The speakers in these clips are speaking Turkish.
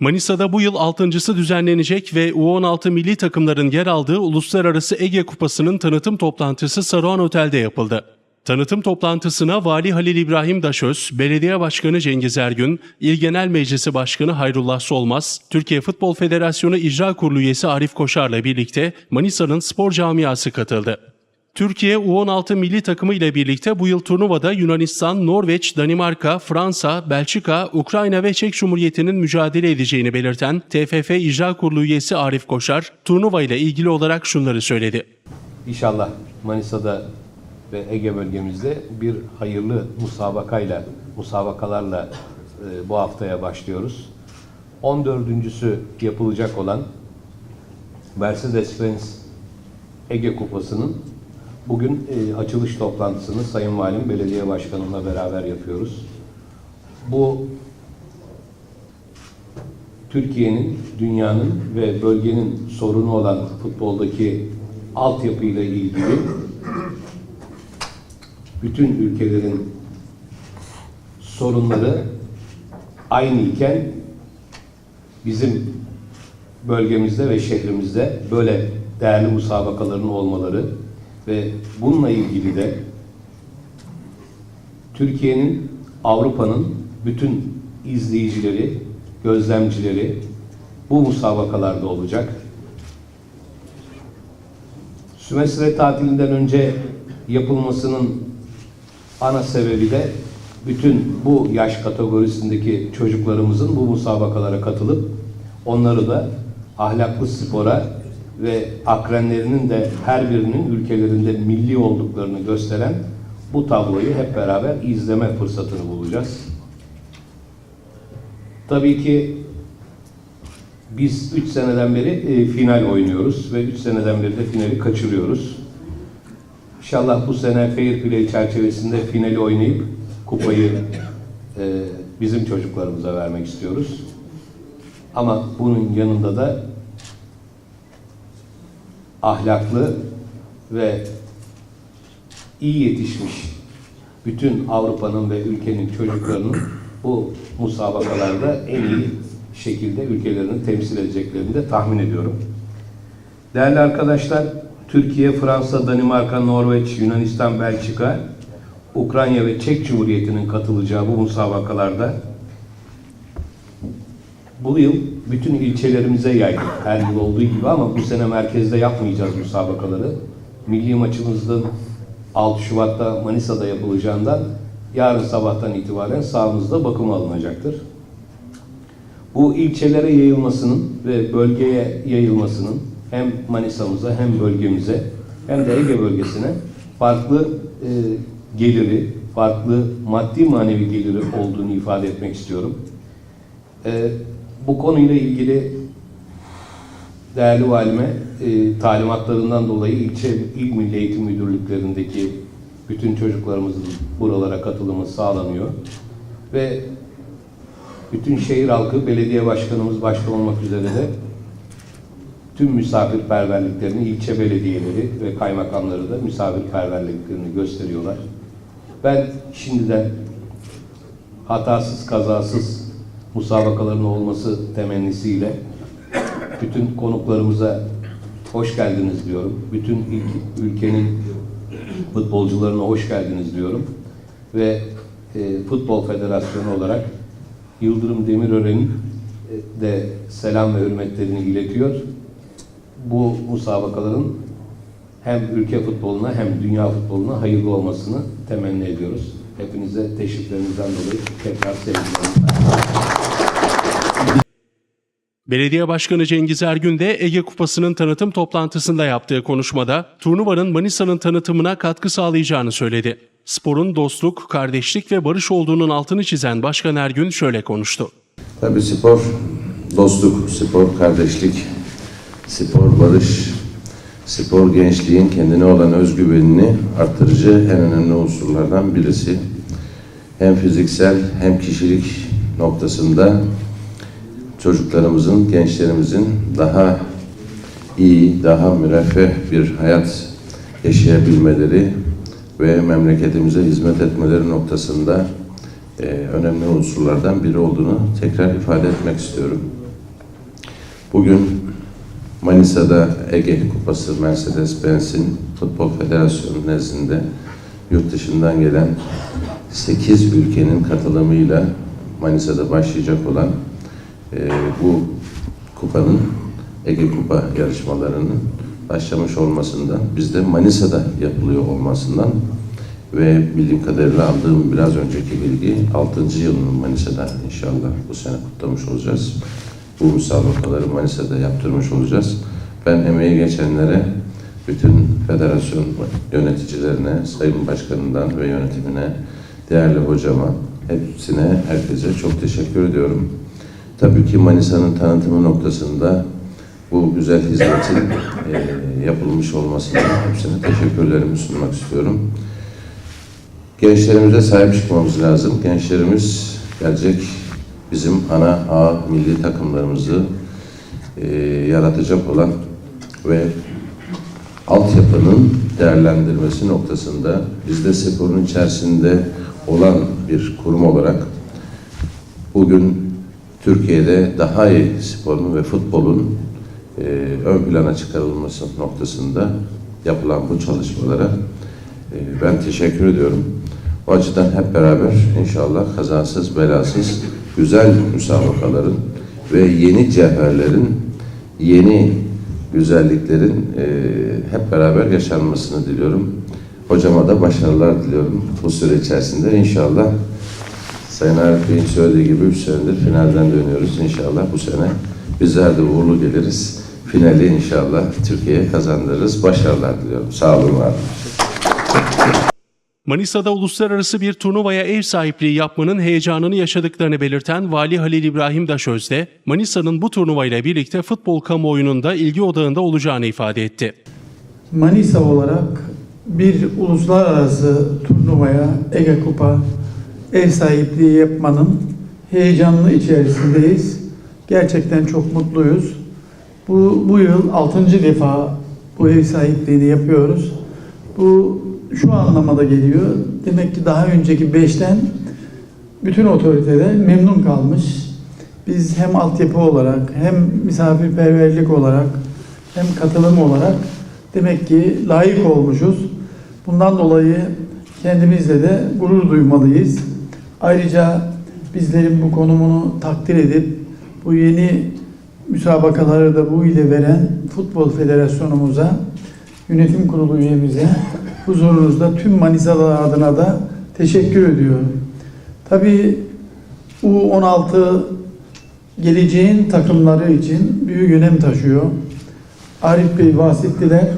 Manisa'da bu yıl altıncısı düzenlenecek ve U16 milli takımların yer aldığı Uluslararası Ege Kupası'nın tanıtım toplantısı Saruhan Otel'de yapıldı. Tanıtım toplantısına Vali Halil İbrahim Daşöz, Belediye Başkanı Cengiz Ergün, İl Genel Meclisi Başkanı Hayrullah Solmaz, Türkiye Futbol Federasyonu İcra Kurulu üyesi Arif Koşar'la birlikte Manisa'nın spor camiası katıldı. Türkiye U16 milli takımı ile birlikte bu yıl turnuvada Yunanistan, Norveç, Danimarka, Fransa, Belçika, Ukrayna ve Çek Cumhuriyeti'nin mücadele edeceğini belirten TFF İcra Kurulu üyesi Arif Koşar, turnuva ile ilgili olarak şunları söyledi. İnşallah Manisa'da ve Ege bölgemizde bir hayırlı musabakayla, musabakalarla e, bu haftaya başlıyoruz. 14.sü yapılacak olan Mercedes-Benz Ege Kupası'nın bugün e, açılış toplantısını Sayın Valim Belediye Başkanımla beraber yapıyoruz. Bu Türkiye'nin, dünyanın ve bölgenin sorunu olan futboldaki altyapıyla ilgili bütün ülkelerin sorunları aynı iken bizim bölgemizde ve şehrimizde böyle değerli musabakaların olmaları ve bununla ilgili de Türkiye'nin, Avrupa'nın bütün izleyicileri, gözlemcileri bu musabakalarda olacak. Sümestre tatilinden önce yapılmasının ana sebebi de bütün bu yaş kategorisindeki çocuklarımızın bu musabakalara katılıp onları da ahlaklı spora ve akrenlerinin de her birinin ülkelerinde milli olduklarını gösteren bu tabloyu hep beraber izleme fırsatını bulacağız. Tabii ki biz 3 seneden beri e, final oynuyoruz ve 3 seneden beri de finali kaçırıyoruz. İnşallah bu sene Fair Play çerçevesinde finali oynayıp kupayı e, bizim çocuklarımıza vermek istiyoruz. Ama bunun yanında da ahlaklı ve iyi yetişmiş bütün Avrupa'nın ve ülkenin çocuklarının bu musabakalarda en iyi şekilde ülkelerini temsil edeceklerini de tahmin ediyorum. Değerli arkadaşlar, Türkiye, Fransa, Danimarka, Norveç, Yunanistan, Belçika, Ukrayna ve Çek Cumhuriyeti'nin katılacağı bu musabakalarda bu yıl bütün ilçelerimize yaydık. Her yıl olduğu gibi ama bu sene merkezde yapmayacağız müsabakaları. Milli maçımızın 6 Şubat'ta Manisa'da yapılacağından yarın sabahtan itibaren sahamızda bakım alınacaktır. Bu ilçelere yayılmasının ve bölgeye yayılmasının hem Manisa'mıza hem bölgemize hem de Ege bölgesine farklı e, geliri, farklı maddi manevi geliri olduğunu ifade etmek istiyorum. E, bu konuyla ilgili değerli valime e, talimatlarından dolayı ilçe il milli eğitim müdürlüklerindeki bütün çocuklarımızın buralara katılımı sağlanıyor ve bütün şehir halkı, belediye başkanımız başta olmak üzere de tüm misafirperverliklerini ilçe belediyeleri ve kaymakamları da misafirperverliklerini gösteriyorlar. Ben şimdiden hatasız kazasız musabakaların olması temennisiyle bütün konuklarımıza hoş geldiniz diyorum. Bütün il- ülkenin futbolcularına hoş geldiniz diyorum. Ve e, Futbol Federasyonu olarak Yıldırım Demirören'in e, de selam ve hürmetlerini iletiyor. Bu musabakaların hem ülke futboluna hem dünya futboluna hayırlı olmasını temenni ediyoruz. Hepinize teşriflerinizden dolayı tekrar sevgilerimi Belediye Başkanı Cengiz Ergün de Ege Kupası'nın tanıtım toplantısında yaptığı konuşmada turnuvanın Manisa'nın tanıtımına katkı sağlayacağını söyledi. Sporun dostluk, kardeşlik ve barış olduğunun altını çizen Başkan Ergün şöyle konuştu. Tabii spor dostluk, spor kardeşlik, spor barış, spor gençliğin kendine olan özgüvenini arttırıcı en önemli unsurlardan birisi. Hem fiziksel hem kişilik noktasında çocuklarımızın, gençlerimizin daha iyi, daha müreffeh bir hayat yaşayabilmeleri ve memleketimize hizmet etmeleri noktasında e, önemli unsurlardan biri olduğunu tekrar ifade etmek istiyorum. Bugün Manisa'da Ege Kupası Mercedes-Benz'in Futbol Federasyonu nezdinde yurt dışından gelen 8 ülkenin katılımıyla Manisa'da başlayacak olan bu kupanın Ege Kupa yarışmalarının başlamış olmasından, bizde Manisa'da yapılıyor olmasından ve bildiğim kadarıyla aldığım biraz önceki bilgi 6. yılını Manisa'da inşallah bu sene kutlamış olacağız. Bu müsabakaları Manisa'da yaptırmış olacağız. Ben emeği geçenlere, bütün federasyon yöneticilerine, sayın başkanından ve yönetimine, değerli hocama, hepsine, herkese çok teşekkür ediyorum. Tabii ki Manisa'nın tanıtımı noktasında bu güzel hizmetin eee, yapılmış olmasına hepsine teşekkürlerimi sunmak istiyorum. Gençlerimize sahip çıkmamız lazım. Gençlerimiz gelecek bizim ana A milli takımlarımızı eee, yaratacak olan ve altyapının değerlendirmesi noktasında bizde sporun içerisinde olan bir kurum olarak bugün Türkiye'de daha iyi sporun ve futbolun e, ön plana çıkarılması noktasında yapılan bu çalışmalara e, ben teşekkür ediyorum. O açıdan hep beraber inşallah kazasız belasız güzel müsabakaların ve yeni cevherlerin, yeni güzelliklerin e, hep beraber yaşanmasını diliyorum. Hocama da başarılar diliyorum bu süre içerisinde. İnşallah Sayın Arif Bey'in söylediği gibi 3 senedir finalden dönüyoruz. İnşallah bu sene bizler de uğurlu geliriz. Finali inşallah Türkiye'ye kazandırırız. Başarılar diliyorum. Sağ olun, var. Manisa'da uluslararası bir turnuvaya ev sahipliği yapmanın heyecanını yaşadıklarını belirten Vali Halil İbrahim Daşöz de Manisa'nın bu turnuvayla birlikte futbol kamuoyunun da ilgi odağında olacağını ifade etti. Manisa olarak bir uluslararası turnuvaya Ege Kupa ev sahipliği yapmanın heyecanlı içerisindeyiz. Gerçekten çok mutluyuz. Bu, bu yıl 6. defa bu ev sahipliğini yapıyoruz. Bu şu anlamada geliyor. Demek ki daha önceki 5'ten bütün otoriteler memnun kalmış. Biz hem altyapı olarak hem misafirperverlik olarak hem katılım olarak demek ki layık olmuşuz. Bundan dolayı kendimizle de gurur duymalıyız. Ayrıca bizlerin bu konumunu takdir edip bu yeni müsabakaları da bu ile veren Futbol Federasyonumuza, yönetim kurulu üyemize, huzurunuzda tüm Manisalılar adına da teşekkür ediyorum. Tabii U16 geleceğin takımları için büyük önem taşıyor. Arif Bey bahsettiler.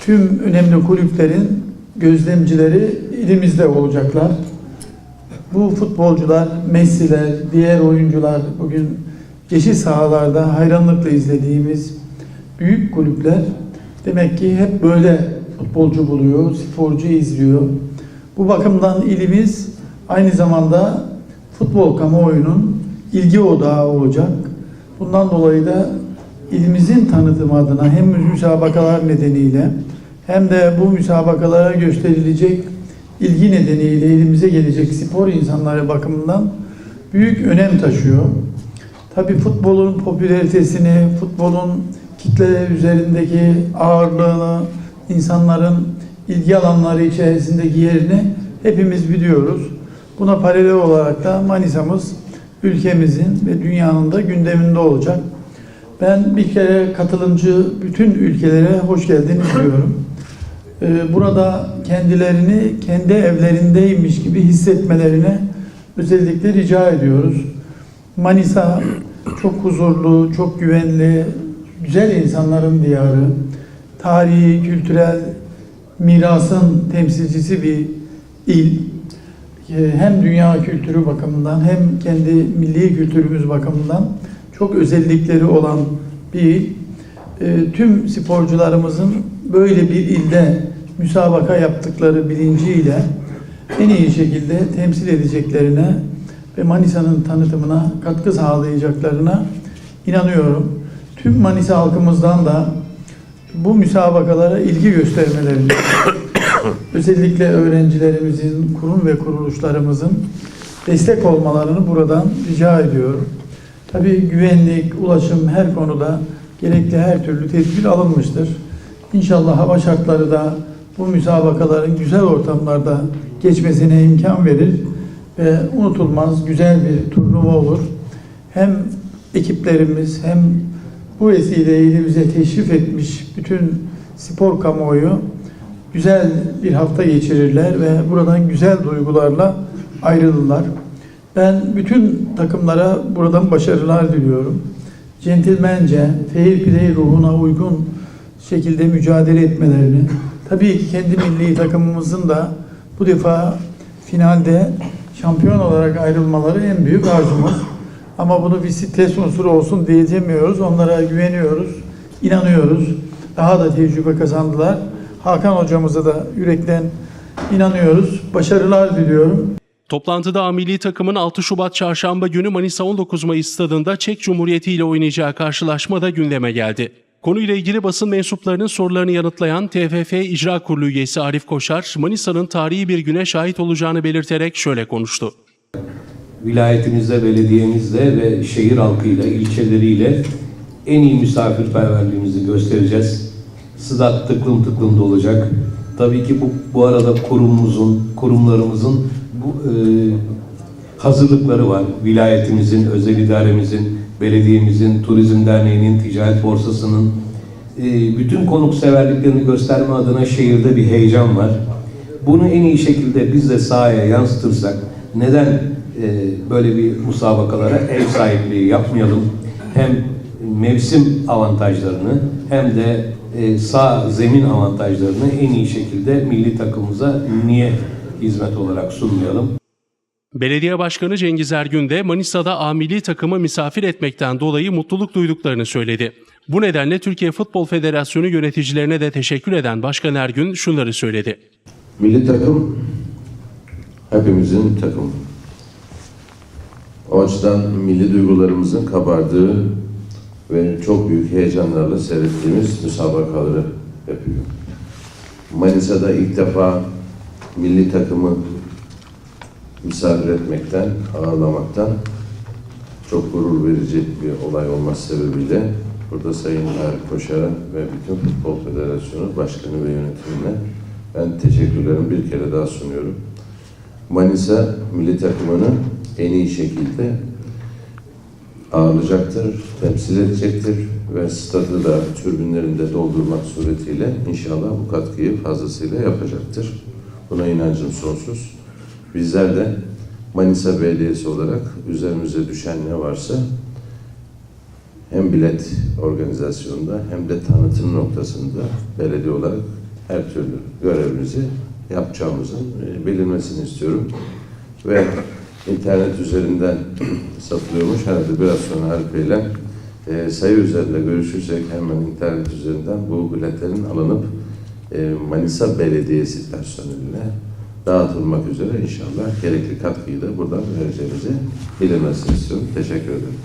Tüm önemli kulüplerin gözlemcileri ilimizde olacaklar. Bu futbolcular, Messi'ler, diğer oyuncular bugün yeşil sahalarda hayranlıkla izlediğimiz büyük kulüpler demek ki hep böyle futbolcu buluyor, sporcu izliyor. Bu bakımdan ilimiz aynı zamanda futbol kamuoyunun ilgi odağı olacak. Bundan dolayı da ilimizin tanıtımı adına hem müsabakalar nedeniyle hem de bu müsabakalara gösterilecek ilgi nedeniyle elimize gelecek spor insanları bakımından büyük önem taşıyor. Tabii futbolun popülaritesini, futbolun kitle üzerindeki ağırlığını, insanların ilgi alanları içerisindeki yerini hepimiz biliyoruz. Buna paralel olarak da Manisa'mız ülkemizin ve dünyanın da gündeminde olacak. Ben bir kere katılımcı bütün ülkelere hoş geldiniz diyorum. Ee, Burada kendilerini kendi evlerindeymiş gibi hissetmelerine özellikle rica ediyoruz. Manisa çok huzurlu, çok güvenli, güzel insanların diyarı. Tarihi, kültürel mirasın temsilcisi bir il. Ee, Hem dünya kültürü bakımından hem kendi milli kültürümüz bakımından çok özellikleri olan bir il. Ee, Tüm sporcularımızın böyle bir ilde müsabaka yaptıkları bilinciyle en iyi şekilde temsil edeceklerine ve Manisa'nın tanıtımına katkı sağlayacaklarına inanıyorum. Tüm Manisa halkımızdan da bu müsabakalara ilgi göstermelerini, özellikle öğrencilerimizin, kurum ve kuruluşlarımızın destek olmalarını buradan rica ediyorum. Tabii güvenlik, ulaşım her konuda gerekli her türlü tedbir alınmıştır. İnşallah hava şartları da bu müsabakaların güzel ortamlarda geçmesine imkan verir ve unutulmaz güzel bir turnuva olur. Hem ekiplerimiz hem bu vesileyle bize teşrif etmiş bütün spor kamuoyu güzel bir hafta geçirirler ve buradan güzel duygularla ayrılırlar. Ben bütün takımlara buradan başarılar diliyorum. Centilmence, fair play ruhuna uygun şekilde mücadele etmelerini, tabii ki kendi milli takımımızın da bu defa finalde şampiyon olarak ayrılmaları en büyük arzumuz. Ama bunu bir stres unsuru olsun diyemiyoruz. Onlara güveniyoruz, inanıyoruz. Daha da tecrübe kazandılar. Hakan hocamıza da yürekten inanıyoruz. Başarılar diliyorum. Toplantıda A milli takımın 6 Şubat çarşamba günü Manisa 19 Mayıs stadında Çek Cumhuriyeti ile oynayacağı karşılaşma da gündeme geldi. Konuyla ilgili basın mensuplarının sorularını yanıtlayan TFF İcra Kurulu üyesi Arif Koşar, Manisa'nın tarihi bir güne şahit olacağını belirterek şöyle konuştu. Vilayetimizde, belediyemizde ve şehir halkıyla, ilçeleriyle en iyi misafirperverliğimizi göstereceğiz. Sıdat tıklım tıklım dolacak. Tabii ki bu, bu arada kurumumuzun, kurumlarımızın bu e, hazırlıkları var. Vilayetimizin, özel idaremizin, belediyemizin, turizm derneğinin, ticaret borsasının e, bütün konukseverliklerini gösterme adına şehirde bir heyecan var. Bunu en iyi şekilde biz de sahaya yansıtırsak neden e, böyle bir musabakalara ev sahipliği yapmayalım? Hem mevsim avantajlarını hem de e, sağ zemin avantajlarını en iyi şekilde milli takımımıza niye hizmet olarak sunmayalım? Belediye Başkanı Cengiz Ergün de Manisa'da A milli takımı misafir etmekten dolayı mutluluk duyduklarını söyledi. Bu nedenle Türkiye Futbol Federasyonu yöneticilerine de teşekkür eden Başkan Ergün şunları söyledi. Milli takım hepimizin takımı. O açıdan milli duygularımızın kabardığı ve çok büyük heyecanlarla seyrettiğimiz müsabakaları yapıyor. Manisa'da ilk defa milli takımı misafir etmekten, ağırlamaktan çok gurur verici bir olay olması sebebiyle burada Sayın Arif Koşar'a ve bütün Futbol Federasyonu Başkanı ve yönetimine ben teşekkürlerimi bir kere daha sunuyorum. Manisa milli takımını en iyi şekilde ağırlayacaktır, temsil edecektir ve stadı da türbünlerinde doldurmak suretiyle inşallah bu katkıyı fazlasıyla yapacaktır. Buna inancım sonsuz. Bizler de Manisa Belediyesi olarak üzerimize düşen ne varsa hem bilet organizasyonunda hem de tanıtım noktasında belediye olarak her türlü görevimizi yapacağımızın e, bilinmesini istiyorum. Ve internet üzerinden satılıyormuş. Herhalde biraz sonra Arif Bey'le e, sayı üzerinde görüşürsek hemen internet üzerinden bu biletlerin alınıp e, Manisa Belediyesi personeline dağıtılmak üzere inşallah gerekli katkıyı da buradan vereceğimizi istiyorum. Teşekkür ederim.